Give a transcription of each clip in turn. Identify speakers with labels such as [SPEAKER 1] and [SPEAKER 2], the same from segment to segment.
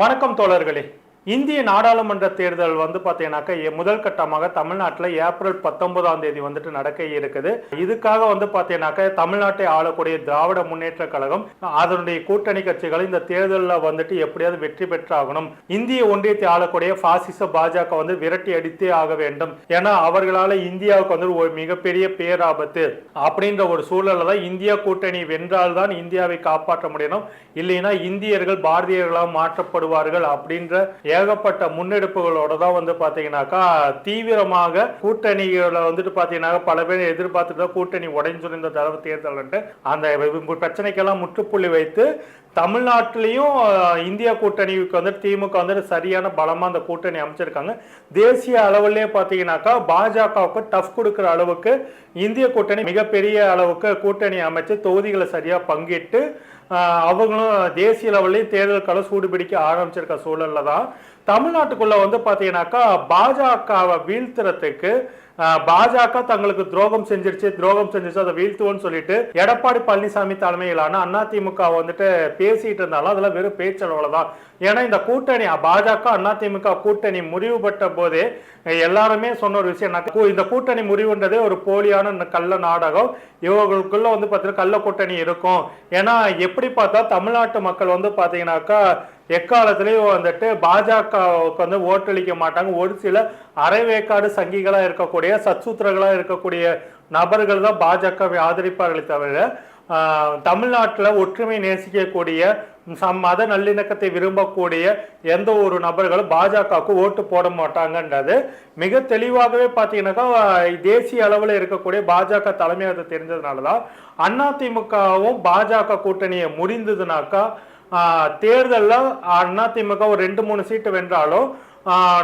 [SPEAKER 1] வணக்கம் தோழர்களே. இந்திய நாடாளுமன்ற தேர்தல் வந்து பார்த்தீங்கன்னாக்கா முதல் கட்டமாக தமிழ்நாட்டில் ஏப்ரல் பத்தொன்பதாம் தேதி வந்துட்டு நடக்க இருக்குது. இதுக்காக வந்து பார்த்தீங்கன்னாக்கா தமிழ்நாட்டை ஆளக்கூடிய திராவிட முன்னேற்ற கழகம் அதனுடைய கூட்டணி கட்சிகள் இந்த தேர்தலில் வந்துட்டு எப்படியாவது வெற்றி பெற்றாகணும். இந்திய ஒன்றியத்தை ஆளக்கூடிய பாசிச பாஜக வந்து விரட்டி அடித்தே ஆக வேண்டும். ஏன்னா அவர்களால் இந்தியாவுக்கு வந்து ஒரு மிகப்பெரிய பேராபத்து அப்படின்ற ஒரு சூழல்ல தான் இந்தியா கூட்டணி வென்றால்தான் இந்தியாவை காப்பாற்ற முடியணும். இல்லைன்னா இந்தியர்கள் பாரதியர்களாக மாற்றப்படுவார்கள் அப்படின்ற ஏகப்பட்ட முன்னெடுப்புகளோட தான் வந்து பாத்தீங்கன்னாக்கா தீவிரமாக கூட்டணிகளை வந்துட்டு பாத்தீங்கன்னா பல பேர் எதிர்பார்த்துட்டு கூட்டணி உடைஞ்சு இந்த தடவை தேர்தல்ன்ட்டு அந்த பிரச்சனைக்கெல்லாம் முற்றுப்புள்ளி வைத்து தமிழ்நாட்டிலையும் இந்திய இந்தியா கூட்டணிக்கு வந்துட்டு திமுக வந்துட்டு சரியான பலமாக அந்த கூட்டணி அமைச்சிருக்காங்க. தேசிய அளவுலேயே பார்த்தீங்கன்னாக்கா பாஜகவுக்கு டஃப் கொடுக்குற அளவுக்கு இந்திய கூட்டணி மிகப்பெரிய அளவுக்கு கூட்டணி அமைச்சு தொகுதிகளை சரியாக பங்கிட்டு அவங்களும் தேசிய லெவல்லையும் தேர்தல் சூடுபிடிக்க ஆரம்பிச்சிருக்க சூழலில் தான் தமிழ்நாட்டுக்குள்ளே வந்து பார்த்தீங்கன்னாக்கா பாஜகவை வீழ்த்துறதுக்கு பாஜக தங்களுக்கு துரோகம் செஞ்சிருச்சு துரோகம் செஞ்சிருச்சு அதை வீழ்த்துவோம்னு சொல்லிட்டு எடப்பாடி பழனிசாமி தலைமையிலான அதிமுக வந்துட்டு பேசிட்டு இருந்தாலும் அதெல்லாம் வெறும் பேச்சளவுல தான் ஏன்னா இந்த கூட்டணி பாஜக அதிமுக கூட்டணி முறிவுபட்ட போதே எல்லாருமே சொன்ன ஒரு விஷயம் கூ- இந்த கூட்டணி முறிவுன்றதே ஒரு போலியான கள்ள நாடகம். இவங்களுக்குள்ள வந்து பார்த்தீங்கன்னா கள்ள கூட்டணி இருக்கும். ஏன்னா எப்படி பார்த்தா தமிழ்நாட்டு மக்கள் வந்து பார்த்தீங்கன்னாக்கா எக்காலத்திலையும் வந்துட்டு பாஜகவுக்கு வந்து ஓட்டளிக்க மாட்டாங்க. ஒரு சில அரைவேக்காடு சங்கிகளாக இருக்கக்கூடிய சத்சூத்திரர்களா இருக்கக்கூடிய நபர்கள் தான் பாஜகவை ஆதரிப்பார்களே தவிர தமிழ்நாட்டில் ஒற்றுமை நேசிக்கக்கூடிய சம் மத நல்லிணக்கத்தை விரும்பக்கூடிய எந்த ஒரு நபர்களும் பாஜகவுக்கு ஓட்டு போட மாட்டாங்கன்றது. மிக தெளிவாகவே பார்த்தீங்கன்னாக்கா தேசிய அளவில் இருக்கக்கூடிய பாஜக தலைமையகத்தை தெரிஞ்சதுனால தான் அதிமுகவும் பாஜக கூட்டணியை முடிந்ததுனாக்கா தேர்தல்ல அதிமுக ஒரு ரெண்டு மூணு சீட்டு வென்றாலும்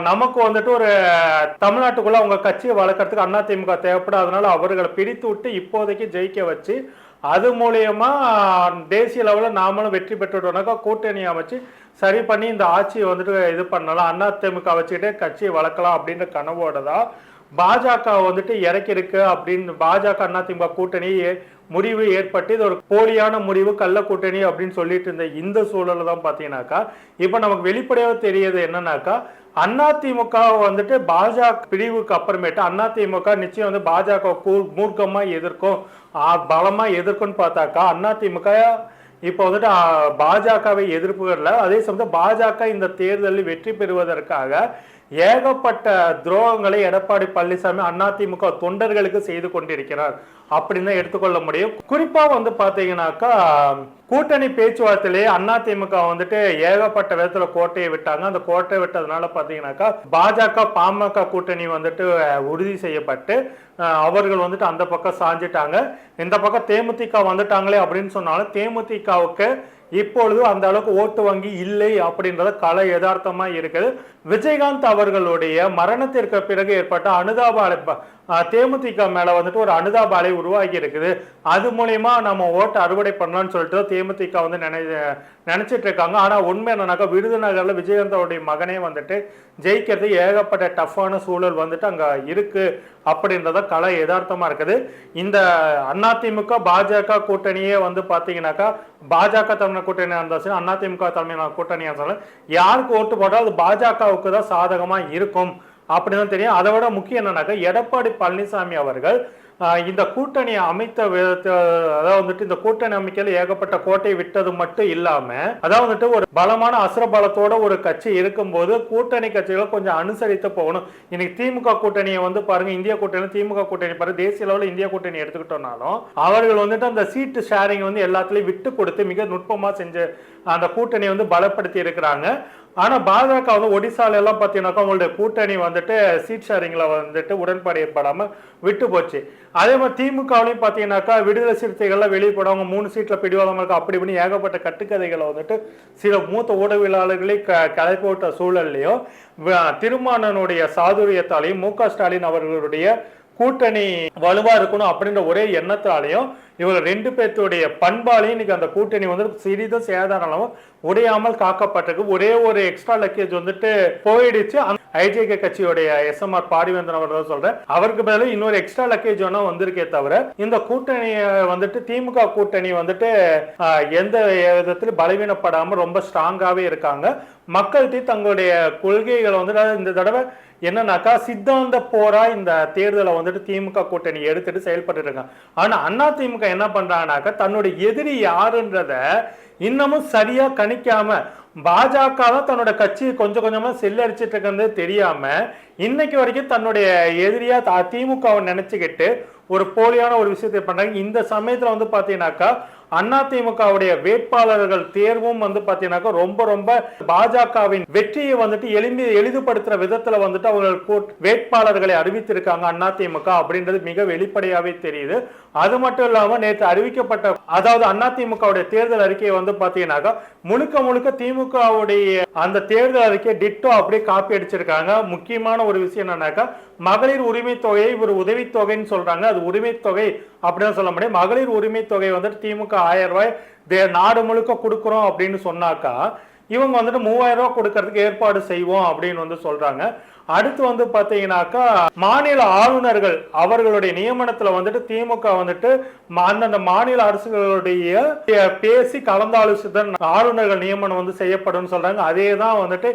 [SPEAKER 1] நமக்கு வந்துட்டு ஒரு தமிழ்நாட்டுக்குள்ள அவங்க கட்சியை வளர்க்கறதுக்கு அதிமுக தேவைப்படாதனால அவர்களை பிரித்து விட்டு இப்போதைக்கு ஜெயிக்க வச்சு அது மூலியமா தேசிய லெவலில் நாமளும் வெற்றி பெற்றுட்டோம்னாக்கா கூட்டணி அமைச்சு சரி பண்ணி இந்த ஆட்சியை வந்துட்டு இது பண்ணலாம். அதிமுக வச்சுக்கிட்டே கட்சியை வளர்க்கலாம் அப்படின்ற கனவோட தான் பாஜக வந்துட்டு இறக்கிருக்கு அப்படின்னு பாஜக அதிமுக கூட்டணி ஏ- முடிவு ஏற்பட்டு இது ஒரு போலியான முடிவு கள்ள கூட்டணி அப்படின்னு சொல்லிட்டு இருந்த இந்த சூழல்ல தான் பார்த்தீங்கன்னாக்கா இப்போ நமக்கு வெளிப்படையாக தெரியுது என்னன்னாக்கா அதிமுக வந்துட்டு பாஜக பிரிவுக்கு அப்புறமேட்டு அதிமுக நிச்சயம் வந்து பாஜக மூர்க்கமா எதிர்க்கும் பலமாக பலமா எதிர்க்கும்னு பார்த்தாக்கா அதிமுக இப்போ வந்துட்டு பாஜகவை எதிர்ப்புகள்ல அதே சமயம் பாஜக இந்த தேர்தலில் வெற்றி பெறுவதற்காக ஏகப்பட்ட துரோகங்களை எடப்பாடி பழனிசாமி அதிமுக தொண்டர்களுக்கு செய்து கொண்டிருக்கிறார் அப்படின்னு தான் எடுத்துக்கொள்ள முடியும். குறிப்பா வந்து பாத்தீங்கன்னாக்கா கூட்டணி பேச்சுவார்த்தையிலேயே அதிமுக வந்துட்டு ஏகப்பட்ட விதத்துல கோட்டையை விட்டாங்க. அந்த கோட்டையை விட்டதுனால பாத்தீங்கன்னாக்கா பாஜக பாமக கூட்டணி வந்துட்டு உறுதி செய்யப்பட்டு அவர்கள் வந்துட்டு அந்த பக்கம் சாஞ்சிட்டாங்க. இந்த பக்கம் தேமுதிக வந்துட்டாங்களே அப்படின்னு சொன்னாலும் தேமுதிகவுக்கு இப்பொழுது அந்த அளவுக்கு ஓட்டு வங்கி இல்லை அப்படின்றத கலை யதார்த்தமா இருக்குது. விஜயகாந்த் அவர்களுடைய மரணத்திற்கு பிறகு ஏற்பட்ட அனுதாப அலை தேமுதிக மேல வந்துட்டு ஒரு அனுதாப அலை உருவாகி இருக்குது. அது மூலயமா நம்ம ஓட்டு அறுவடை பண்ணலாம்னு சொல்லிட்டு தேமுதிக வந்து நினை நினைச்சிட்டு இருக்காங்க. ஆனா உண்மை என்னன்னாக்கா விருதுநகர்ல விஜயகாந்தோடைய மகனே வந்துட்டு ஜெயிக்கிறது ஏகப்பட்ட டஃப்பான சூழல் வந்துட்டு அங்க இருக்கு அப்படின்றத கலை யதார்த்தமா இருக்குது. இந்த அதிமுக பாஜக கூட்டணியே வந்து பாத்தீங்கன்னாக்கா பாஜக தமிழ் கூட்டணியாக இருந்தாலும் சரி அதிமுக தலைமையிலான கூட்டணியா இருந்தாலும் யாருக்கு ஓட்டு போட்டாலும் அது பாஜக திமுகவுக்கு தான் சாதகமா இருக்கும் அப்படின்னு தெரியும். அதை விட முக்கியம் என்னன்னாக்கா எடப்பாடி பழனிசாமி அவர்கள் இந்த கூட்டணியை அமைத்த அதாவது வந்துட்டு இந்த கூட்டணி அமைக்கல ஏகப்பட்ட கோட்டை விட்டது மட்டும் இல்லாம அதாவது வந்துட்டு ஒரு பலமான அசுரபலத்தோட ஒரு கட்சி இருக்கும்போது கூட்டணி கட்சிகளை கொஞ்சம் அனுசரித்து போகணும். இன்னைக்கு திமுக கூட்டணியை வந்து பாருங்க இந்திய கூட்டணி திமுக கூட்டணி பாருங்க தேசிய அளவில் இந்திய கூட்டணி எடுத்துக்கிட்டோம்னாலும் அவர்கள் வந்துட்டு அந்த சீட்டு ஷேரிங் வந்து எல்லாத்துலயும் விட்டு கொடுத்து மிக நுட்பமா செஞ்சு அந்த கூட்டணியை வந்து பலப்படுத்தி இருக்கிறாங்க. ஆனா பாஜக வந்து ஒடிசால எல்லாம் பார்த்தீங்கன்னாக்கா அவங்களுடைய கூட்டணி வந்துட்டு சீட் ஷேரிங்ல வந்துட்டு உடன்பாடு ஏற்படாம விட்டு போச்சு. அதே மாதிரி திமுகவிலையும் பார்த்தீங்கன்னாக்கா விடுதலை சிறுத்தைகள்லாம் வெளியே போடுவாங்க மூணு சீட்ல பிடிவாதம் இருக்கு அப்படி இப்படின்னு ஏகப்பட்ட கட்டுக்கதைகளை வந்துட்டு சில மூத்த ஊடகவியலாளர்களை க கலைப்பு விட்ட சூழல்லையும் திருமணனுடைய திருமானனுடைய சாதுரியத்தாலையும் மு க ஸ்டாலின் அவர்களுடைய கூட்டணி வலுவா இருக்கணும் அப்படின்ற ஒரே எண்ணத்தாலையும் இவங்க ரெண்டு பேர்த்துடைய பண்பாலையும் இன்னைக்கு அந்த கூட்டணி வந்து சிறிதும் சேதாரம் உடையாமல் காக்கப்பட்டிருக்கு. ஒரே ஒரு எக்ஸ்ட்ரா லக்கேஜ் வந்துட்டு போயிடுச்சு. ஐஜேகே கட்சியுடைய எஸ்எம்ஆர் பாரிவேந்தன் அவர் தான் சொல்றேன் அவருக்கு பதிலா இன்னொரு எக்ஸ்ட்ரா லக்கேஜ் வேணா வந்திருக்கே தவிர இந்த கூட்டணியை வந்துட்டு திமுக கூட்டணி வந்துட்டு எந்த விதத்திலும் பலவீனப்படாமல் ரொம்ப ஸ்ட்ராங்காவே இருக்காங்க. மக்கள்கிட்ட தங்களுடைய கொள்கைகளை வந்து அதாவது இந்த தடவை என்னன்னாக்கா சித்தாந்த போரா இந்த தேர்தலை வந்துட்டு திமுக கூட்டணி எடுத்துட்டு செயல்பட்டு இருக்காங்க. ஆனா அண்ணா திமுக என்ன பண்றாங்கனாக்கா தன்னுடைய எதிரி யாருன்றத இன்னமும் சரியா கணிக்காம பாஜக தான் தன்னோட கட்சி கொஞ்சம் கொஞ்சமா செல்லரிச்சிட்டு இருக்கிறது தெரியாம இன்னைக்கு வரைக்கும் தன்னுடைய எதிரியா த- திமுகவை நினைச்சுக்கிட்டு ஒரு போலியான ஒரு விஷயத்தை பண்றாங்க. இந்த சமயத்துல வந்து பாத்தீங்கன்னாக்கா அதிமுகவுடைய வேட்பாளர்கள் தேர்வும் வந்து பாத்தீங்கன்னாக்கா ரொம்ப ரொம்ப பாஜகவின் வெற்றியை வந்துட்டு எளிமை எளிதுபடுத்துற விதத்துல வந்துட்டு அவர்கள் வேட்பாளர்களை அறிவித்திருக்காங்க அதிமுக அப்படின்றது மிக வெளிப்படையாவே தெரியுது. அது மட்டும் இல்லாம நேற்று அறிவிக்கப்பட்ட அதாவது அதிமுகவுடைய தேர்தல் அறிக்கையை வந்து பாத்தீங்கன்னாக்கா முழுக்க முழுக்க திமுகவுடைய அந்த தேர்தல் அறிக்கையை டிட்டோ அப்படியே காப்பி அடிச்சிருக்காங்க. முக்கியமான ஒரு விஷயம் என்னன்னாக்கா மகளிர் உரிமை தொகையை ஒரு உதவித்தொகைன்னு சொல்றாங்க. அது உரிமை தொகை அப்படின்னு சொல்ல முடியும். மகளிர் உரிமை தொகை வந்துட்டு திமுக ஆயிரம் ரூபாய் தே- நாடு முழுக்க கொடுக்குறோம் அப்படின்னு சொன்னாக்கா இவங்க வந்துட்டு மூவாயிரம் ரூபாய் கொடுக்கறதுக்கு ஏற்பாடு செய்வோம் அப்படின்னு வந்து சொல்றாங்க. அடுத்து வந்து பாத்தீங்கன்னாக்கா மாநில ஆளுநர்கள் அவர்களுடைய நியமனத்துல வந்துட்டு திமுக வந்துட்டு அந்தந்த மாநில அரசுகளுடைய பே- பேசி கலந்தாலோசித்தன் ஆளுநர்கள் நியமனம் வந்து செய்யப்படும் சொல்றாங்க. அதே தான் வந்துட்டு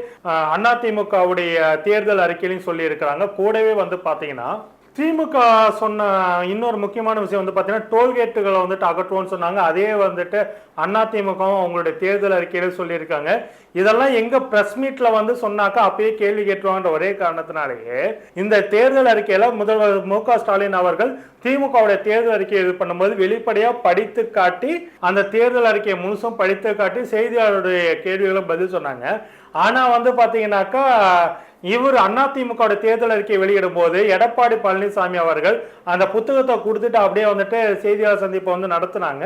[SPEAKER 1] அதிமுகவுடைய தேர்தல் அறிக்கையிலையும் சொல்லி இருக்கிறாங்க கூடவே வந்து பாத்தீங்கன்னா திமுக சொன்ன இன்னொரு முக்கியமான விஷயம் வந்து பார்த்தீங்கன்னா டோல்கேட்டுகளை வந்துட்டு அகற்றுவோம்னு சொன்னாங்க. அதே வந்துட்டு அண்ணா திமுகவும் அவங்களுடைய தேர்தல் அறிக்கையில் சொல்லியிருக்காங்க. இதெல்லாம் எங்க பிரஸ் மீட்ல வந்து சொன்னாக்கா அப்பயே கேள்வி கேட்டுருவாங்கன்ற ஒரே காரணத்தினாலேயே இந்த தேர்தல் அறிக்கையில முதல்வர் மு க ஸ்டாலின் அவர்கள் திமுகவுடைய தேர்தல் அறிக்கையை இது பண்ணும்போது வெளிப்படையா படித்து காட்டி அந்த தேர்தல் அறிக்கையை முழுசும் படித்து காட்டி செய்தியாளருடைய கேள்விகளும் பதில் சொன்னாங்க. ஆனா வந்து பாத்தீங்கன்னாக்கா இவர் அதிமுக தேர்தல் அறிக்கை வெளியிடும் போது எடப்பாடி பழனிசாமி அவர்கள் அந்த புத்தகத்தை கொடுத்துட்டு அப்படியே வந்துட்டு செய்தியாளர் சந்திப்பை வந்து நடத்துனாங்க.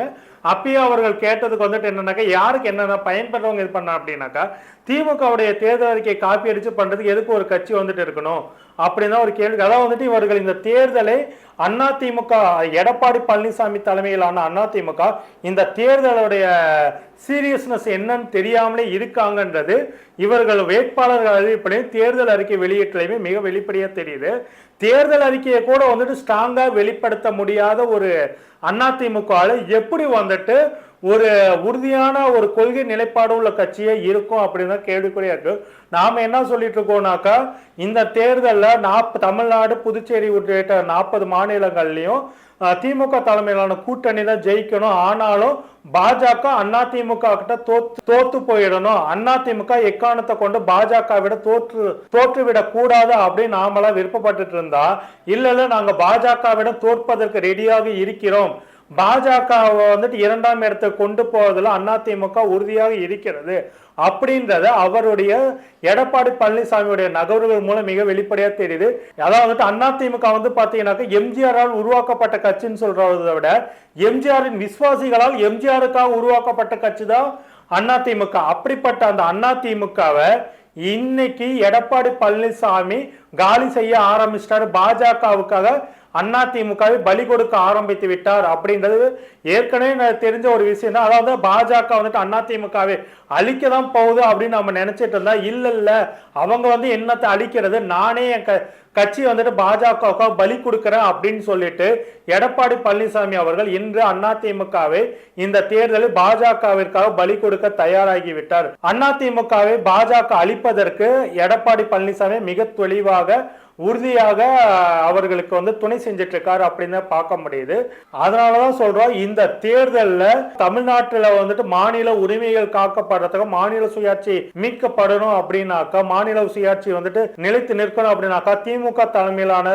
[SPEAKER 1] அப்பயே அவர்கள் கேட்டதுக்கு வந்துட்டு என்னன்னாக்கா யாருக்கு என்னென்ன பயன்படுறவங்க இது பண்ண அப்படின்னாக்கா திமுகவுடைய தேர்தல் அறிக்கை காப்பி அடிச்சு பண்றதுக்கு எதுக்கு ஒரு கட்சி வந்துட்டு இருக்கணும்? அப்படின்னு ஒரு கேள்வி. அதாவது வந்துட்டு இவர்கள் இந்த தேர்தலை அதிமுக எடப்பாடி பழனிசாமி தலைமையிலான அதிமுக இந்த தேர்தலுடைய சீரியஸ்னஸ் என்னன்னு தெரியாமலே இருக்காங்கன்றது இவர்கள் வேட்பாளர்கள் அறிவிப்படையும் தேர்தல் அறிக்கை வெளியீட்டுலையுமே மிக வெளிப்படையாக தெரியுது. தேர்தல் அறிக்கையை கூட வந்துட்டு ஸ்ட்ராங்காக வெளிப்படுத்த முடியாத ஒரு அதிமுக எப்படி வந்துட்டு ஒரு உறுதியான ஒரு கொள்கை நிலைப்பாடு உள்ள கட்சியே இருக்கும் அப்படின்னு தான் கேள்விக்குறியா இருக்கு. நாம என்ன சொல்லிட்டு இருக்கோம்னாக்கா இந்த தேர்தலில் நாற்ப தமிழ்நாடு புதுச்சேரி உள்ளிட்ட நாற்பது மாநிலங்கள்லையும் திமுக தலைமையிலான கூட்டணி தான் ஜெயிக்கணும். ஆனாலும் பாஜக அண்ணா திமுக கிட்ட தோத்து தோத்து போயிடணும். அண்ணா திமுக எக்காரணத்தை கொண்டு பாஜக விட தோற்று தோற்றுவிடக் கூடாது அப்படின்னு நாமெல்லாம் விருப்பப்பட்டுட்டு இருந்தா இல்ல இல்ல நாங்க பாஜகவிட தோற்பதற்கு ரெடியாக இருக்கிறோம். பாஜகவை வந்துட்டு இரண்டாம் இடத்தை கொண்டு போவதில் அதிமுக உறுதியாக இருக்கிறது. அப்படின்றத அவருடைய எடப்பாடி பழனிசாமியுடைய நகர்வுகள் மூலம் மிக வெளிப்படையா தெரியுது. அதாவது வந்துட்டு அதிமுக வந்து பாத்தீங்கன்னாக்கா எம்ஜிஆரால் உருவாக்கப்பட்ட கட்சின்னு சொல்றதை விட எம்ஜிஆரின் விசுவாசிகளால் எம்ஜிஆருக்காக உருவாக்கப்பட்ட கட்சி தான் அதிமுக. அப்படிப்பட்ட அந்த அதிமுகவை இன்னைக்கு எடப்பாடி பழனிசாமி காலி செய்ய ஆரம்பிச்சிட்டாரு. பாஜகவுக்காக அதிமுகவை பலி கொடுக்க ஆரம்பித்து விட்டார் அப்படின்றது ஏற்கனவே தெரிஞ்ச ஒரு விஷயம் தான் அதாவது பாஜக வந்துட்டு அதிமுகவை அழிக்க தான் போகுது அப்படின்னு நம்ம நினைச்சிட்டு இருந்தா இல்ல இல்ல அவங்க வந்து என்னத்தை அழிக்கிறது? நானே என் க- கட்சி வந்துட்டு பாஜகவுக்கு பலி கொடுக்குறேன் அப்படின்னு சொல்லிட்டு எடப்பாடி பழனிசாமி அவர்கள் இன்று அதிமுகவை இந்த தேர்தலில் பாஜகவிற்காக பலி கொடுக்க தயாராகி விட்டார். அதிமுகவை பாஜக அழிப்பதற்கு எடப்பாடி பழனிசாமி மிக தெளிவாக உறுதியாக அவர்களுக்கு வந்து துணை செஞ்சுட்டு இருக்காரு அப்படின்னு பார்க்க முடியுது. அதனாலதான் சொல்றோம் இந்த தேர்தலில் தமிழ்நாட்டில் வந்துட்டு மாநில உரிமைகள் காக்கப்படுறதுக்கு மாநில சுயாட்சி மீட்கப்படணும் அப்படின்னாக்கா மாநில சுயாட்சி வந்துட்டு நிலைத்து நிற்கணும் அப்படின்னாக்கா திமுக தலைமையிலான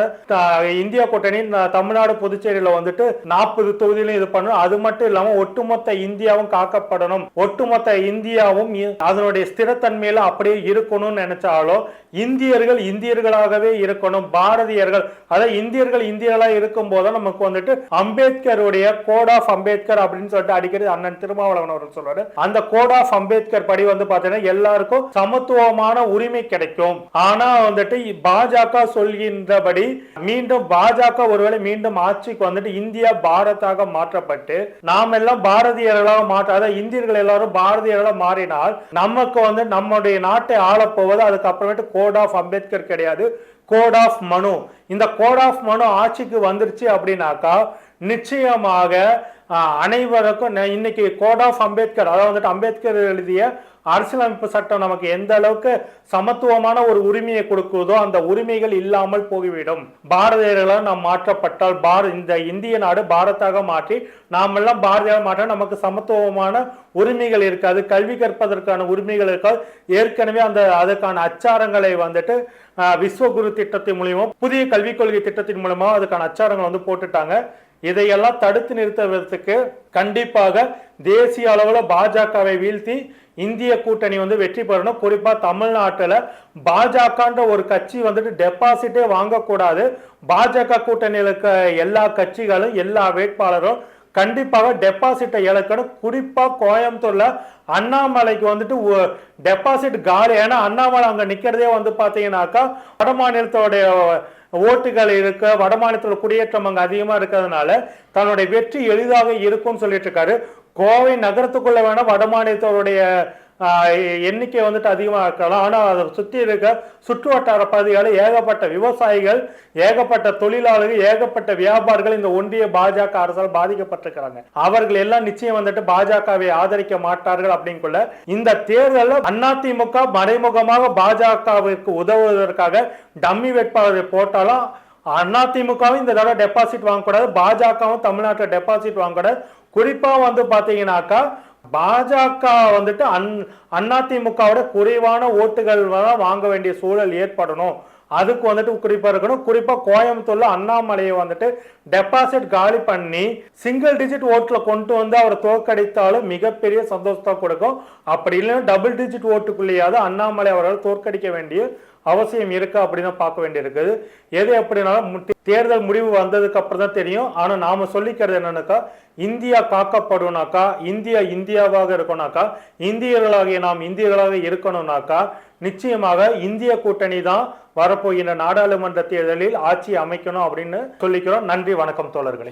[SPEAKER 1] இந்திய கூட்டணி தமிழ்நாடு புதுச்சேரியில் வந்துட்டு நாற்பது தொகுதியிலும் இது பண்ணணும். அது மட்டும் இல்லாமல் ஒட்டுமொத்த இந்தியாவும் காக்கப்படணும். ஒட்டுமொத்த இந்தியாவும் அதனுடைய ஸ்திரத்தன்மையில அப்படியே இருக்கணும்னு நினைச்சாலும் இந்தியர்கள் இந்தியர்களாகவே இருக்கணும் பாரதியர்கள். அதாவது இந்தியர்கள் இந்தியர்களா இருக்கும் போது நமக்கு வந்துட்டு அம்பேத்கருடைய கோட் ஆஃப் அம்பேத்கர் அப்படின்னு சொல்லிட்டு அடிக்கடி அண்ணன் திருமாவளவன் அவர் சொல்றாரு. அந்த கோட் ஆஃப் அம்பேத்கர் படி வந்து பாத்தீங்கன்னா எல்லாருக்கும் சமத்துவமான உரிமை கிடைக்கும். ஆனா வந்துட்டு பாஜக சொல்கின்றபடி மீண்டும் பாஜக ஒருவேளை மீண்டும் ஆட்சிக்கு வந்துட்டு இந்தியா பாரதாக மாற்றப்பட்டு நாம் எல்லாம் பாரதியர்களாக மாற்ற அதாவது இந்தியர்கள் எல்லாரும் பாரதியர்களாக மாறினால் நமக்கு வந்து நம்முடைய நாட்டை ஆளப்போவது அதுக்கப்புறமேட்டு கோட் ஆஃப் அம்பேத்கர் கிடையாது. கோட் ஆஃப் மனு இந்த கோட் ஆஃப் மனு ஆட்சிக்கு வந்துருச்சு அப்படின்னாக்கா நிச்சயமாக அனைவருக்கும் இன்னைக்கு கோட் ஆஃப் அம்பேத்கர் அதாவது வந்துட்டு அம்பேத்கர் எழுதிய அரசியலமைப்பு சட்டம் நமக்கு எந்த அளவுக்கு சமத்துவமான ஒரு உரிமையை கொடுக்குதோ அந்த உரிமைகள் இல்லாமல் போய்விடும் பாரதியர்களால் நாம் மாற்றப்பட்டால் பார இந்த இந்திய நாடு பாரத்தாக மாற்றி நாமெல்லாம் பாரதியாக மாற்ற நமக்கு சமத்துவமான உரிமைகள் இருக்காது. கல்வி கற்பதற்கான உரிமைகள் இருக்காது. ஏற்கனவே அந்த அதற்கான அச்சாரங்களை வந்துட்டு விஸ்வகுரு திட்டத்தின் மூலியமா புதிய கல்விக் கொள்கை திட்டத்தின் மூலமா அதுக்கான அச்சாரங்கள் வந்து போட்டுட்டாங்க. இதையெல்லாம் தடுத்து நிறுத்துவதற்கு கண்டிப்பாக தேசிய அளவில் பாஜகவை வீழ்த்தி இந்திய கூட்டணி வந்து வெற்றி பெறணும். குறிப்பா தமிழ்நாட்டுல பாஜகன்ற ஒரு கட்சி வந்துட்டு டெபாசிட்டே வாங்கக்கூடாது. பாஜக கூட்டணியில் இருக்க எல்லா கட்சிகளும் எல்லா வேட்பாளரும் கண்டிப்பாக டெபாசிட்டை இழக்கணும். குறிப்பாக கோயம்புத்தூர்ல அண்ணாமலைக்கு வந்துட்டு டெபாசிட் காலி. ஏன்னா அண்ணாமலை அங்கே நிற்கிறதே வந்து பார்த்தீங்கன்னாக்கா வட மாநிலத்தோடைய ஓட்டுகள் இருக்க வடமாநிலத்தில் குடியேற்றம் அங்கே அதிகமாக இருக்கிறதுனால தன்னுடைய வெற்றி எளிதாக இருக்கும்னு சொல்லிட்டு இருக்காரு. கோவை நகரத்துக்குள்ள வேணா வட மாநிலத்தோருடைய எண்ணிக்கை வந்துட்டு அதிகமாக இருக்கலாம் ஆனால் அதை சுற்றி இருக்க சுற்று வட்டார பகுதிகளில் ஏகப்பட்ட விவசாயிகள் ஏகப்பட்ட தொழிலாளர்கள் ஏகப்பட்ட வியாபாரிகள் இந்த ஒன்றிய பாஜக அரசால் பாதிக்கப்பட்டிருக்கிறாங்க. அவர்கள் எல்லாம் நிச்சயம் வந்துட்டு பாஜகவை ஆதரிக்க மாட்டார்கள் அப்படிங்குள்ள இந்த தேர்தலில் அதிமுக மறைமுகமாக பாஜகவிற்கு உதவுவதற்காக டம்மி வேட்பாளரை போட்டாலும் அதிமுகவும் இந்த தடவை டெபாசிட் வாங்கக்கூடாது. பாஜகவும் தமிழ்நாட்டில் டெபாசிட் வாங்கக்கூடாது. குறிப்பா வந்து பாத்தீங்கன்னாக்கா பாஜக வந்துட்டு அன் அதிமுகவோட குறைவான ஓட்டுகள் தான் வாங்க வேண்டிய சூழல் ஏற்படணும். அதுக்கு வந்துட்டு குறிப்பா இருக்கணும். குறிப்பா கோயம்புத்தூர்ல அண்ணாமலையை வந்துட்டு டெபாசிட் காலி பண்ணி சிங்கிள் டிஜிட் ஓட்டுல கொண்டு வந்து அவர் தோற்கடித்தாலும் மிகப்பெரிய சந்தோஷத்தை கொடுக்கும். அப்படி இல்லைன்னா டபுள் டிஜிட் ஓட்டுக்குள்ளேயாவது அண்ணாமலை அவரால் தோற்கடிக்க வேண்டிய அவசியம் இருக்கா அப்படின்னு பார்க்க வேண்டியிருக்குது. எது எப்படினாலும் மு- தேர்தல் முடிவு வந்ததுக்கு அப்புறம் தான் தெரியும். ஆனால் நாம சொல்லிக்கிறது என்னன்னாக்கா இந்தியா காக்கப்படும்னாக்கா இந்தியா இந்தியாவாக இருக்கணும்னாக்கா இந்தியர்களாகிய நாம் இந்தியர்களாக இருக்கணும்னாக்கா நிச்சயமாக இந்திய கூட்டணி தான் வரப்போகின்ற நாடாளுமன்ற தேர்தலில் ஆட்சி அமைக்கணும் அப்படின்னு சொல்லிக்கிறோம். நன்றி வணக்கம் தோழர்களே.